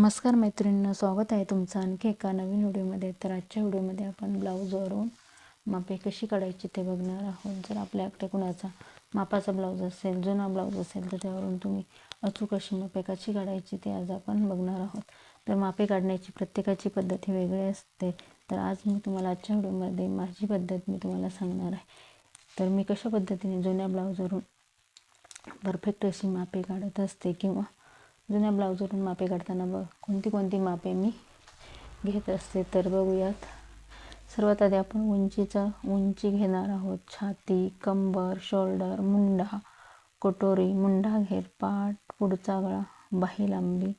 नमस्कार मैत्रिणींना स्वागत आहे तुमचं आणखी एका नवीन व्हिडिओमध्ये. तर आजच्या व्हिडिओमध्ये आपण ब्लाऊजवरून मापे कशी काढायची ते बघणार आहोत. जर आपल्याकडे कुणाचा मापाचा ब्लाऊज असेल जुना ब्लाऊज असेल तर त्यावरून तुम्ही अचूक अशी मापे कशी काढायची ते आज आपण बघणार आहोत. तर मापे काढण्याची प्रत्येकाची पद्धत ही वेगळी असते. तर आज मी तुम्हाला आजच्या व्हिडिओमध्ये माझी पद्धत मी तुम्हाला सांगणार आहे. तर मी कशा पद्धतीने जुन्या ब्लाऊजवरून परफेक्ट अशी मापे काढत असते किंवा जुन्या ब्लाऊजवरून मापे काढताना बघ कोणती कोणती मापे मी घेत असते तर बघूयात. सर्वात आधी आपण उंचीचा उंची घेणार आहोत. छाती कंबर शोल्डर मुंडा कटोरी मुंडा घेर पाठ पुढचा गळा बाही लांबी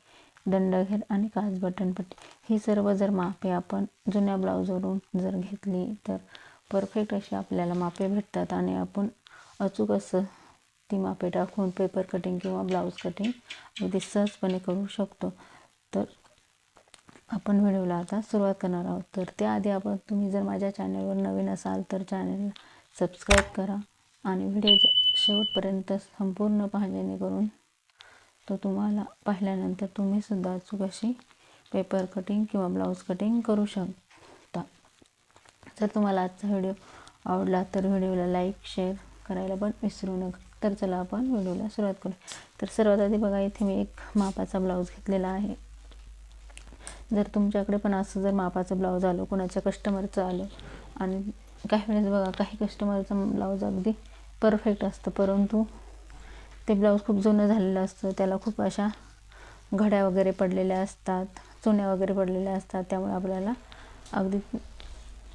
दंडघेर आणि काच बटनपट्टी ही सर्व जर मापे आपण जुन्या ब्लाऊजवरून जर घेतली तर परफेक्ट अशी आपल्याला मापे भेटतात आणि आपण अचूक असं ती मापे टाकून पेपर कटिंग किंवा ब्लाऊज कटिंग अगदी सहजपणे करू शकतो. तर आपण व्हिडिओला आता सुरुवात करणार आहोत. तर त्याआधी आपण तुम्ही जर माझ्या चॅनलवर नवीन असाल तर चॅनल सबस्क्राईब करा आणि व्हिडिओ शेवटपर्यंत संपूर्ण पहा जेणेकरून तो तुम्हाला पाहिल्यानंतर तुम्हीसुद्धा अचूक अशी पेपर कटिंग किंवा ब्लाऊज कटिंग करू शकता. जर तुम्हाला आजचा व्हिडिओ आवडला तर व्हिडिओला लाईक शेअर करायला पण विसरू नका. तर चला आपण व्हिडिओला सुरुवात करू. तर सर्वात आधी बघा इथे मी एक मापाचा ब्लाऊज घेतलेला आहे. जर तुमच्याकडे पण असं जर मापाचं ब्लाऊज आलं कोणाच्या कस्टमरचं आलं आणि काही वेळेस बघा काही कस्टमरचं ब्लाऊज अगदी परफेक्ट असतं परंतु ते ब्लाऊज खूप जुनं झालेलं असतं त्याला खूप अशा घड्या वगैरे पडलेल्या असतात चुन्या वगैरे पडलेल्या असतात त्यामुळे आपल्याला अगदी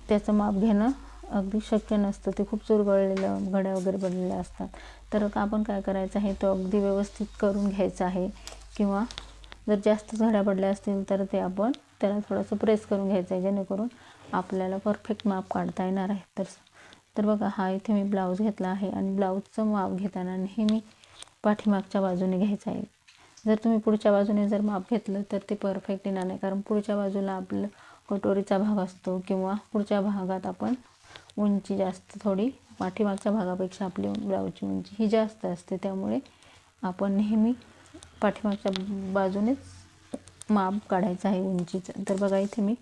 त्याचं माप घेणं अगदी शक्य नसतं. ते खूप चुरगळलेलं घड्या वगैरे पडलेल्या असतात. तर आपण काय करायचं आहे तो अगदी व्यवस्थित करून घ्यायचा आहे. किंवा जर जास्त घड्या पडल्या असतील तर ते आपण त्याला थोडंसं प्रेस करून घ्यायचं आहे जेणेकरून आपल्याला परफेक्ट माप काढता येणार आहे. तर तर बघा हा इथे मी ब्लाऊज घेतला आहे आणि ब्लाऊजचं माप घेताना नेहमी पाठीमागच्या बाजूने घ्यायचं आहे. जर तुम्ही पुढच्या बाजूने जर माप घेतलं तर ते परफेक्ट येणार नाही. कारण पुढच्या बाजूला आपलं कटोरीचा भाग असतो किंवा पुढच्या भागात आपण उंची जास्त थोडी पाठीमागच्या भागापेक्षा आपली ब्लाऊजची उंची ही जास्त असते. त्यामुळे आपण नेहमी पाठीमागच्या बाजूनेच माप काढायचं आहे उंचीचं. तर बघा इथे मी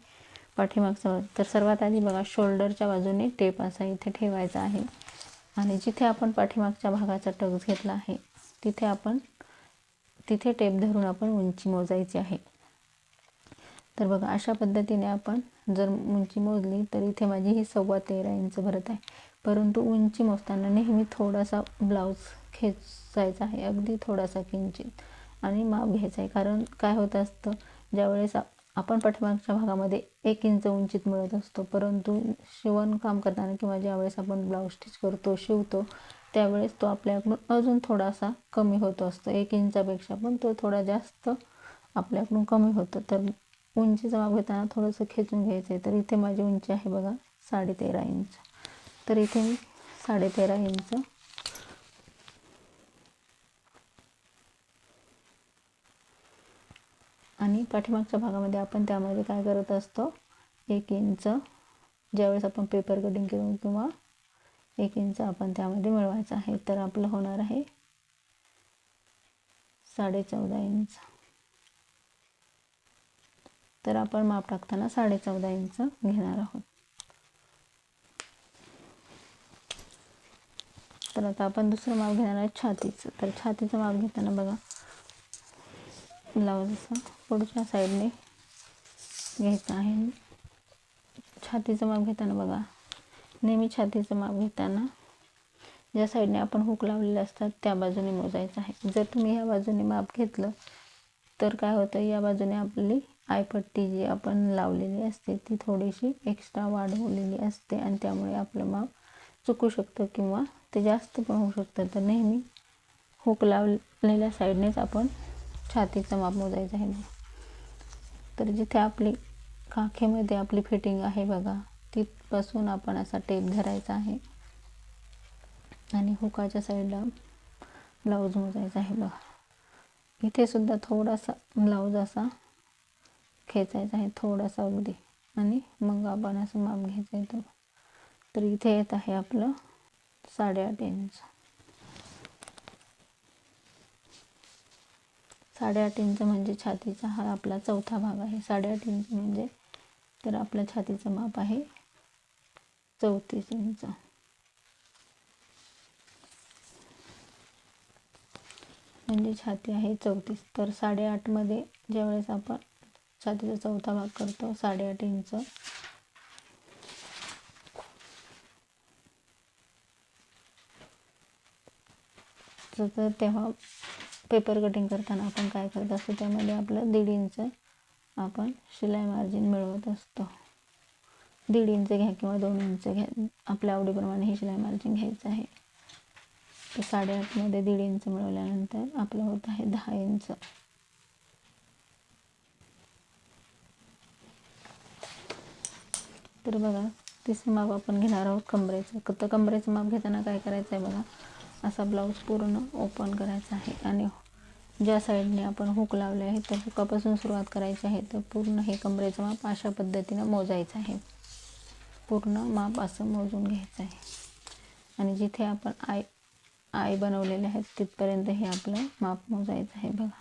पाठीमागचा तर सर्वात आधी बघा शोल्डरच्या बाजूने टेप असा इथे ठेवायचा आहे. आणि जिथे आपण पाठीमागच्या भागाचा टक्स घेतला आहे तिथे आपण तिथे टेप धरून आपण उंची मोजायची आहे. तर बघा अशा पद्धतीने आपण जर उंची मोजली तर इथे माझी ही सव्वा तेरा इंच भरत आहे. परंतु उंची मोजताना नेहमी थोडासा ब्लाऊज खेचायचा आहे अगदी थोडासा किंचित आणि माप घ्यायचा आहे. कारण काय होत असतं ज्यावेळेस आपण पाठीमागच्या भागामध्ये एक इंच उंचीत मिळत असतो परंतु शिवणकाम करताना किंवा ज्यावेळेस आपण ब्लाऊज स्टिच करतो शिवतो त्यावेळेस तो आपल्याकडून अजून थोडासा कमी होत असतो. एक इंचापेक्षा पण तो थोडा जास्त आपल्याकडून कमी होतो. तर उंचीचा भाग घेताना थोडंसं खेचून घ्यायचं आहे. तर इथे माझी उंची आहे बघा साडेतेरा इंच. तर इथे मी साडेतेरा इंच. आणि पाठीमागच्या भागामध्ये आपण त्यामध्ये काय करत असतो? एक इंच. ज्यावेळेस आपण पेपर कटिंग करू किंवा एक इंच आपण त्यामध्ये मिळवायचं आहे. तर आपलं होणार आहे साडे चौदा इंच. तर आपण माप टाकताना साडे चौदा इंच घेणार आहोत. तर आता आपण दुसरं माप घेणार आहे छातीचं. तर छातीचं माप घेताना बघा. ब्लाऊजचं पुढच्या साईडने घ्यायचं आहे. छातीचं माप घेताना बघा. नेहमी छातीचं माप घेताना ज्या साईडने आपण हुक लावलेले असतात त्या बाजूने मोजायचं आहे. जर तुम्ही या बाजूने माप घेतलं तर काय होतं? या बाजूने आपली आयपट्टी जी आपण लावलेली असते ती थोडीशी एक्स्ट्रा वाढवलेली असते आणि त्यामुळे आपलं माप चुकू शकतं किंवा ते जास्त पण होऊ शकतं. तर नेहमी हुक लावलेल्या साईडनेच आपण छातीचं माप मोजायचं आहे. तर जिथे आपली काखेमध्ये आपली फिटिंग आहे बघा तिथपासून आपण असा टेप धरायचा आहे. आणि हुकाच्या साईडला ब्लाऊज मोजायचा आहे बघा. इथे सुद्धा थोडासा ब्लाऊज असा खेचायचा आहे थोडासा अगदी. आणि मग आपण असं माप घ्यायचं आहे तर इथे येत आहे आपलं साडेआठ इंच. साडेआठ इंच म्हणजे छातीचा हा आपला चौथा भाग आहे. साडेआठ इंच म्हणजे तर आपल्या छातीचं माप आहे चौतीस इंच. म्हणजे छाती आहे चौतीस. तर साडेआठमध्ये ज्यावेळेस आपण छातीचा चौथा भाग करतो साडेआठ इंच. तर तेव्हा पेपर कटिंग करताना आपण काय करत असतो त्यामध्ये आपलं दीड इंच आपण शिलाई मार्जिन मिळवत असतो. दीड इंच घ्या किंवा दोन इंच घ्या आपल्या आवडीप्रमाणे हे शिलाई मार्जिन घ्यायचं आहे. तर साडेआठमध्ये दीड इंच मिळवल्यानंतर आपलं होत आहे दहा इंच. तर बघा तिसरं माप आपण घेणार आहोत कमरेचं. तर कमरेचं माप घेताना काय करायचं आहे बघा असा ब्लाऊज पूर्ण ओपन करायचा आहे. आणि ज्या साईडने आपण हुक लावले आहे त्या हुकापासून सुरुवात करायची आहे तर पूर्ण हे कमरेचं माप अशा पद्धतीनं मोजायचं आहे. पूर्ण माप असं मोजून घ्यायचं आहे. आणि जिथे आपण आय आय बनवलेले आहेत तिथपर्यंत हे आपलं माप मोजायचं आहे बघा.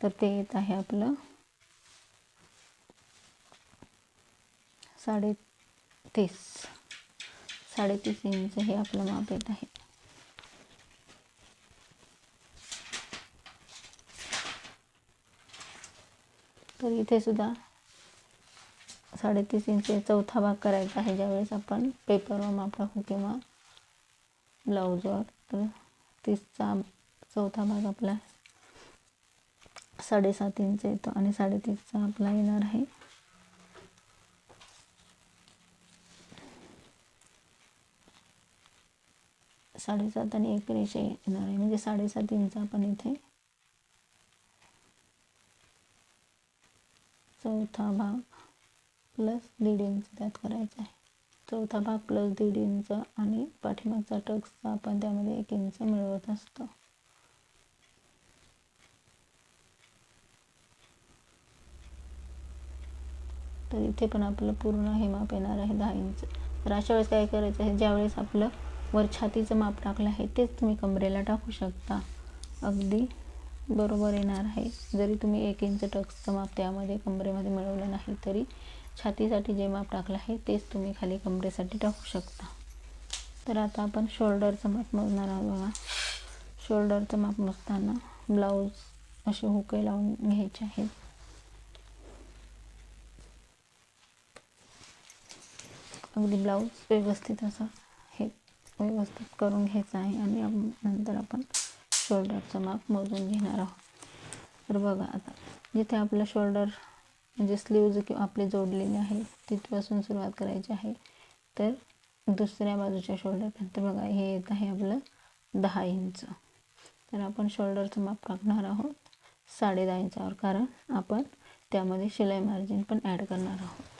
तर ते येत आहे आपलं तीस साडेतीस इंच हे आपलं माप येत आहे. तर इथे सुद्धा साडेतीस इंच चौथा भाग करायचा आहे. ज्यावेळेस आपण पेपरवर माप टाकू किंवा ब्लाऊजवर तर तीसचा चौथा भाग आपला साडेसात इंच येतो आणि साडेतीसचा आपला येणार आहे. साडेसात आणि एक रेषे येणार आहे. म्हणजे साडेसात इंच आपण इथे चौथा भाग प्लस दीड इंच त्यात करायचा आहे. चौथा भाग प्लस दीड इंच आणि पाठीमागचा टक्सचा आपण त्यामध्ये एक इंच मिळवत असतो. तर इथे पण आपलं पूर्ण हे माप येणार आहे दहा इंच. तर अशा वेळेस काय करायचं आहे? ज्यावेळेस आपलं वर छातीचं माप टाकलं आहे तेच तुम्ही कमरेला टाकू शकता. अगदी बरोबर येणार आहे. जरी तुम्ही एक इंच टक्सचं माप त्यामध्ये कमरेमध्ये मिळवलं नाही तरी छातीसाठी जे माप टाकलं आहे तेच तुम्ही खाली कमरेसाठी टाकू शकता. तर आता आपण शोल्डरचं माप मोजणार आहोत बघा. शोल्डरचं माप मोजताना ब्लाऊज असे हुके लावून घ्यायचे आहेत. अगदी ब्लाऊज व्यवस्थित असा व्यवस्थित करून घ्यायचं आहे आणि नंतर आपण शोल्डरचं माप मोजून घेणार आहोत. तर बघा आता जिथे आपलं शोल्डर म्हणजे स्लीव्ज किंवा आपले जोडलेले आहे तिथपासून सुरुवात करायची आहे तर दुसऱ्या बाजूच्या शोल्डरपर्यंत बघा हे येत आहे आपलं दहा इंच. तर आपण शोल्डरचं माप टाकणार आहोत साडे दहा इंचावर कारण आपण त्यामध्ये शिलाई मार्जिन पण ॲड करणार आहोत.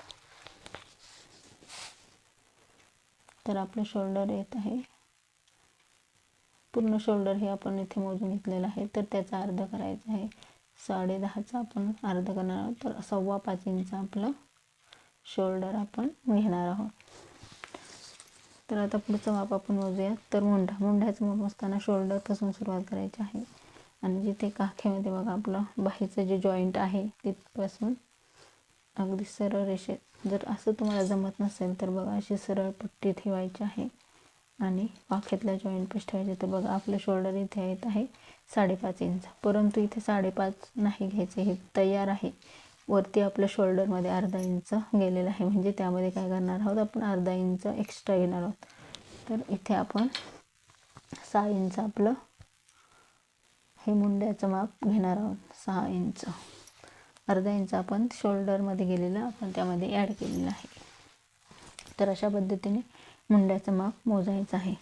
तर आपलं शोल्डर येत आहे. पूर्ण शोल्डर हे आपण इथे मोजून घेतलेलं आहे. तर त्याचा अर्ध करायचा आहे. साडे दहाचा आपण अर्ध करणार आहोत. तर सव्वा पाच इंच आपलं शोल्डर आपण घेणार आहोत. तर आता पुढचं माप आपण मोजूया तर मुंढा मुंढ्याचं माप असताना शोल्डरपासून सुरुवात करायची आहे. आणि जिथे काखेमध्ये बघा आपलं बाहेरचं जे जॉईंट आहे तिथपासून अगदी सरळ रेषेत. जर असं तुम्हाला जमत नसेल तर बघा अशी सरळ पट्टी ठेवायची आहे आणि पाख्यातल्या जॉईंट पेश ठेवायचे. तर बघा आपलं शोल्डर इथे येत आहे साडेपाच इंच. परंतु इथे साडेपाच नाही घ्यायचे हे तयार आहे. वरती आपलं शोल्डरमध्ये अर्धा इंच गेलेलं आहे. म्हणजे त्यामध्ये काय करणार आहोत आपण? अर्धा इंच एक्स्ट्रा घेणार आहोत. तर इथे आपण सहा इंच आपलं हे मुंड्याचं माप घेणार आहोत. सहा इंच. अर्धा इंच आपण शोल्डरमध्ये गेलेलं आपण त्यामध्ये ॲड केलेलं आहे. तर अशा पद्धतीने मुंड्याचं माप मोजायचं आहे.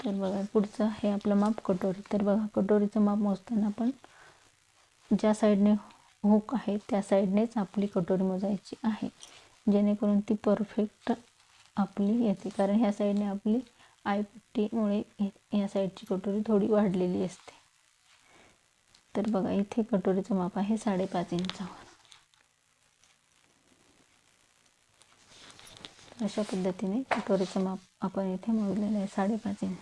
तर बघा पुढचं हे आपलं माप कटोरी. तर बघा कटोरीचं माप मोजताना आपण ज्या साईडने हुक आहे त्या साईडनेच आपली कटोरी मोजायची आहे. जेणेकरून ती परफेक्ट आपली येते. कारण ह्या साईडने आपली आयपट्टीमुळे या साईडची कटोरी थोडी वाढलेली असते. तर बघा इथे कटोरीचं माप आहे साडेपाच इंचावर अशा पद्धतीने कटोरीचं माप आपण इथे मोजलेलं आहे साडेपाच इंच.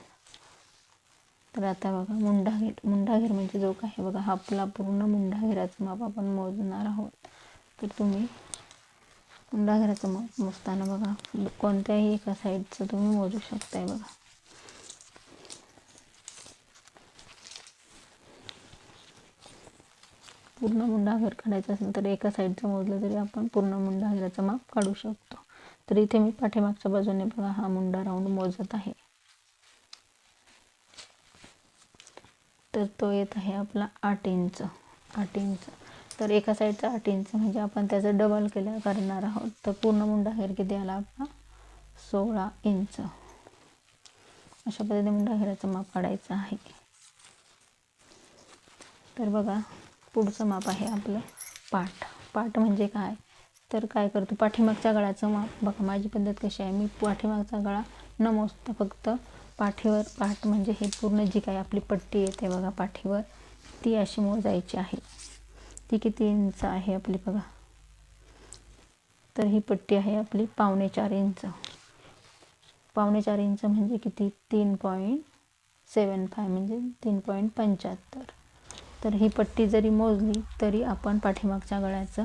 तर आता बघा मुंडाघेर मुंडाघेर म्हणजे जो काय बघा हा आपला पूर्ण मुंडाघेराचं माप आपण मोजणार आहोत. तर तुम्ही मुंडाघेराचं माप मोजताना बघा कोणत्याही एका साईडचं तुम्ही मोजू शकताय बघा. पूर्ण मुंडा घेर काढायचा असेल तर एका साईडचं मोजलं तरी आपण पूर्ण मुंडा घेराचं माप काढू शकतो. तर इथे मी पाठीमागच्या बाजूने बघा हा मुंडा राऊंड मोजत आहे. तर तो येत आहे आपला आठ इंच आठ इंच तर एका साईडचा आठ इंच म्हणजे आपण त्याचं डबल केलं करणार आहोत. तर पूर्ण मुंडा किती आला आपला? सोळा इंच अशा पद्धतीने मुंडागीराचं माप काढायचं आहे. तर बघा पुढचं माप आहे आपलं पाठ. पाठ म्हणजे काय? तर काय करतो? पाठीमागच्या गळ्याचं माप. बघा माझी पद्धत कशी आहे? मी पाठीमागचा गळा न मोजता फक्त पाठीवर. पाठ म्हणजे हे पूर्ण जी काय आपली पट्टी येते बघा पाठीवर ती अशी मोजायची आहे. ती किती इंच आहे आपली बघा? तर ही पट्टी आहे आपली पावणे चार इंच. पावणे चार इंच म्हणजे किती? तीन पॉईंट सेवन फाय म्हणजे तीन पॉईंट पंच्याहत्तर. तर ही पट्टी जरी मोजली तरी आपण पाठीमागच्या गळ्याचं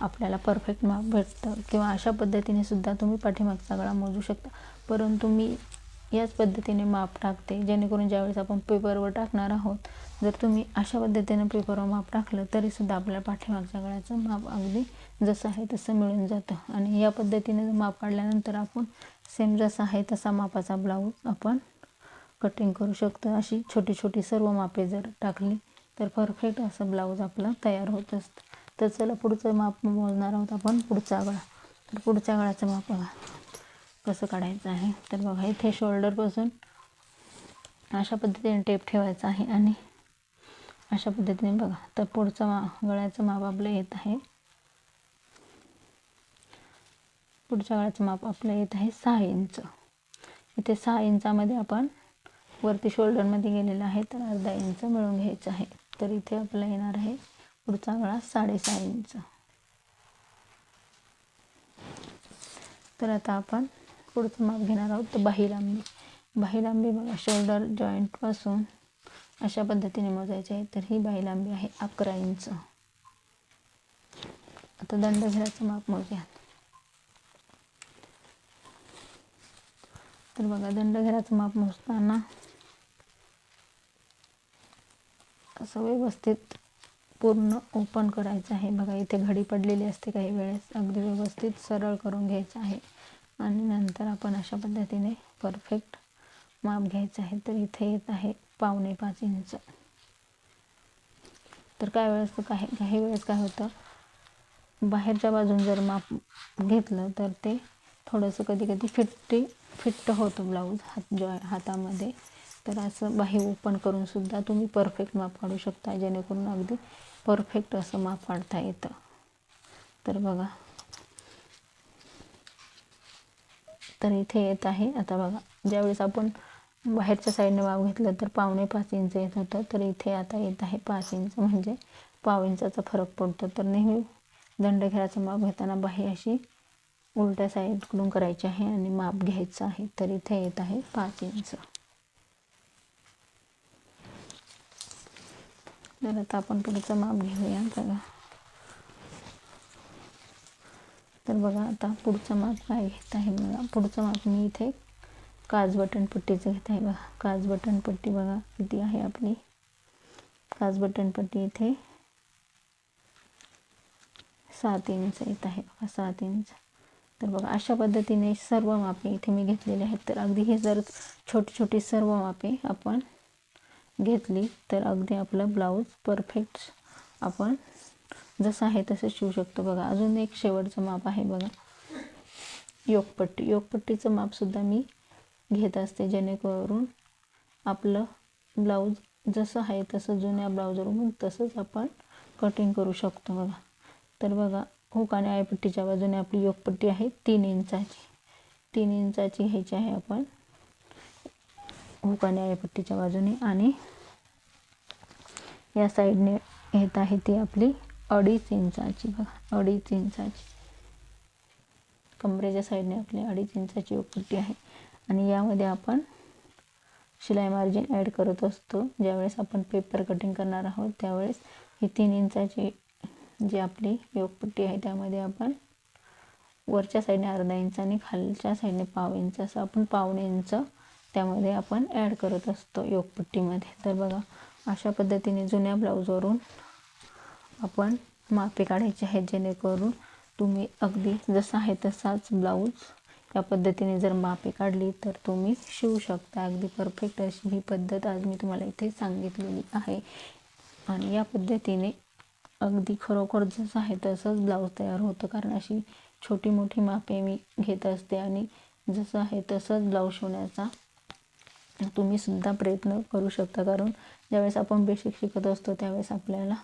आपल्याला परफेक्ट माप भेटतं. किंवा अशा पद्धतीने सुद्धा तुम्ही पाठीमागचा गळा मोजू शकता. परंतु मी याच पद्धतीने माप टाकते जेणेकरून ज्यावेळेस आपण पेपरवर टाकणार आहोत जर तुम्ही अशा पद्धतीने पेपरवर माप टाकलं तरीसुद्धा आपल्याला पाठीमागच्या गळ्याचं माप अगदी जसं आहे तसं मिळून जातं. आणि या पद्धतीने माप काढल्यानंतर आपण सेम जसा आहे तसा मापाचा ब्लाऊज आपण कटिंग करू शकतो. अशी छोटी छोटी सर्व मापे जर टाकली तर परफेक्ट असं ब्लाऊज आपलं तयार होत असतं. तर चला पुढचं माप मोजणार आहोत आपण पुढचा गळा. तर पुढच्या गळ्याचं माप बघा. कसं काढायचं आहे. तर बघा इथे शोल्डरपासून अशा पद्धतीने टेप ठेवायचा आहे आणि अशा पद्धतीने बघा. तर पुढचं मा गळ्याचं माप आपलं येत आहे. पुढच्या गळ्याचं माप आपलं येत आहे सहा इंच. इथे सहा इंचामध्ये आपण वरती शोल्डरमध्ये गेलेलं आहे तर अर्धा इंच मिळून घ्यायचं आहे. तर इथे आपला येणार आहे पुढचा गळा साडेसहा इंच. तर आता आपण पुढचं माप घेणार आहोत तर बाही लांबी बाही लांबी बघा शोल्डर जॉईंटपासून अशा पद्धतीने मोजायचे आहे. तर ही बाही लांबी आहे अकरा इंच. आता दंडघेराचं माप मोजूया तर बघा दंडघेराचं माप मोजताना असं व्यवस्थित पूर्ण ओपन करायचं आहे. बघा इथे घडी पडलेली असते काही वेळेस. अगदी व्यवस्थित सरळ करून घ्यायचं आहे. आणि नंतर आपण अशा पद्धतीने परफेक्ट माप घ्यायचं आहे. तर इथे येत आहे पावणे पाच इंच. तर काय वेळेस काही काही वेळेस काय होतं बाहेरच्या बाजून जर माप घेतलं तर ते थोडंसं कधी कधी फिट्टी फिट्ट होतं ब्लाऊज हात जो हातामध्ये. तर असं बाही ओपन करून सुद्धा तुम्ही परफेक्ट माप काढू शकता जेणेकरून अगदी परफेक्ट असं माप काढता येतं. तर बघा. तर इथे येत आहे. आता बघा ज्यावेळेस आपण बाहेरच्या साईडने माप घेतलं तर पावणे पाच इंच येत होतं. तर इथे आता येत आहे पाच इंच म्हणजे पाव इंचाचा फरक पडतो. तर नेहमी दंडघेराचं माप घेताना बाही अशी उलट्या साईडकडून करायची आहे आणि माप घ्यायचं आहे. तर इथे येत आहे पाच इंच. तर आता आपण पुढचं माप घेऊया बघा तर बघा आता पुढचं माप काय घेत आहे बघा. पुढचं माप मी इथे काज बटन पट्टीचं घेत आहे बघा. काज बटन पट्टी बघा किती आहे आपली? काज बटन पट्टी इथे सात इंच येत आहे बघा सात इंच. तर बघा अशा पद्धतीने सर्व मापे इथे मी घेतलेले आहेत. तर अगदी हे जर छोटी छोटी सर्व मापे आपण घेतली तर अगदी आपलं ब्लाऊज परफेक्ट आपण जसं आहे तसं शिवू शकतो बघा. अजून एक शेवटचं माप आहे बघा. योगपट्टी. योगपट्टीचं मापसुद्धा मी घेत असते जेणेकरून आपलं ब्लाऊज जसं आहे तसं जुन्या ब्लाऊजवरून तसंच आपण कटिंग करू शकतो बघा. तर बघा हुक आणि आयपट्टीच्या बाजूने आपली योगपट्टी आहे तीन इंचाची. तीन इंचाची घ्यायची आहे आपण हुक आणि आळीपट्टीच्या बाजूने आणि या साईडने येत आहे ती आपली अडीच इंचाची बघा अडीच इंचाची. कमरेच्या साईडने आपली अडीच इंचाची योगपट्टी आहे. आणि यामध्ये आपण शिलाई मार्जिन ॲड करत असतो. ज्यावेळेस आपण पेपर कटिंग करणार आहोत त्यावेळेस ही तीन इंचाची जी आपली योगपट्टी आहे त्यामध्ये आपण वरच्या साईडने अर्धा इंच आणि खालच्या साईडने पाव इंच असं आपण पावणे इंच त्यामध्ये आपण ॲड करत असतो योगपट्टीमध्ये. तर बघा अशा पद्धतीने जुन्या ब्लाऊजवरून आपण मापे काढायचे आहेत जेणेकरून तुम्ही अगदी जसा आहे तसाच ब्लाऊज या पद्धतीने जर मापे काढली तर तुम्ही शिवू शकता. अगदी परफेक्ट अशी ही पद्धत आज मी तुम्हाला इथे सांगितलेली आहे. आणि या पद्धतीने अगदी खरोखर जसं आहे तसंच ब्लाऊज तयार होतं. कारण अशी छोटी मोठी मापे मी घेत असते आणि जसं आहे तसंच ब्लाऊज शिवण्याचा तुम्हीसुद्धा प्रयत्न करू शकता. कारण ज्यावेळेस आपण बेसिक शिकत असतो त्यावेळेस आपल्याला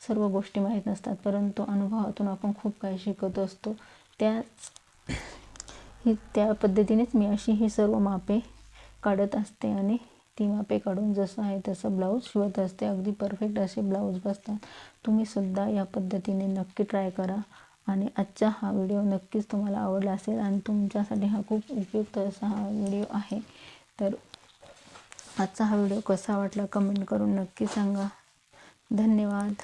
सर्व गोष्टी माहीत नसतात. परंतु अनुभवातून आपण खूप काही शिकत असतो. त्याच ही त्या पद्धतीनेच मी अशी ही सर्व मापे काढत असते आणि ती मापे काढून जसं आहे तसं ब्लाऊज शिवत असते. अगदी परफेक्ट असे ब्लाऊज बसतात. तुम्ही सुद्धा या पद्धतीने नक्की ट्राय करा आणि आजचा हा व्हिडिओ नक्कीच तुम्हाला आवडला असेल आणि तुमच्यासाठी हा खूप उपयुक्त असा हा व्हिडिओ आहे. तर आजचा हा व्हिडिओ कसा वाटला कमेंट करून नक्की सांगा. धन्यवाद.